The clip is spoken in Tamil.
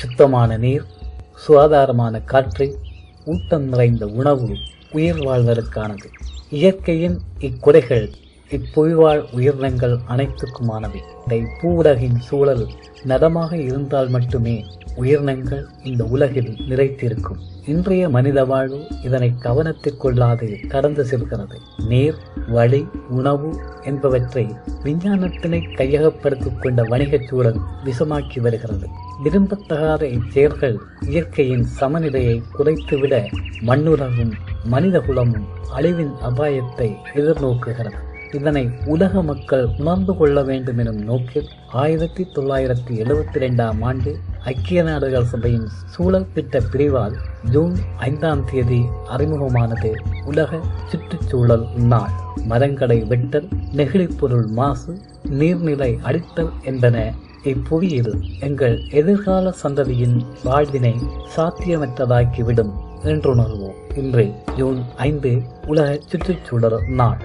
சுத்தமான நீர் சுகாதாரமான காற்று ஊட்டம் நிறைந்த உணவு உயிர் வாழ்வதற்கானது. இயற்கையின் இக்குறைகள் இப்புவிவாழ் உயிரினங்கள் அனைத்துக்குமானவை. இந்த பூவுலகின் சூழல் நலமாக இருந்தால் மட்டுமே உயிரினங்கள் இந்த உலகில் நிறைத்திருக்கும். இன்றைய மனித வாழ்வு இதனை கவனத்தில் கொள்ளாது கடந்து செல்கிறது. நீர் வழி உணவு என்பவற்றை விஞ்ஞானத்தினை கையகப்படுத்திக் கொண்ட வணிகச் சூழல் விஷமாக்கி வருகிறது. விரும்பத்தகாத இச்செயல்கள் இயற்கையின் சமநிலையை குறைத்துவிட மண்ணுலகும் மனிதகுலமும் அழிவின் அபாயத்தை எதிர்நோக்குகிறது. இதனை உலக மக்கள் உணர்ந்து கொள்ள வேண்டும் எனும் நோக்கில் ஆயிரத்தி தொள்ளாயிரத்தி எழுபத்தி ரெண்டாம் ஆண்டு ஐக்கிய நாடுகள் சபையின் சூழல் திட்ட பிரிவால் ஜூன் ஐந்தாம் தேதி அறிமுகமானது உலக சுற்றுச்சூழல் நாள். மரங்களை வெட்டல் நெகிழிப்பொருள் மாசு நீர்நிலை அடித்தல் என்பன இப்புவியில் எங்கள் எதிர்கால சந்ததியின் வாழ்வினை சாத்தியமற்றதாக்கிவிடும் என்றுணர்வோம். இன்று ஜூன் ஐந்து உலக சுற்றுச்சூழல் நாள்.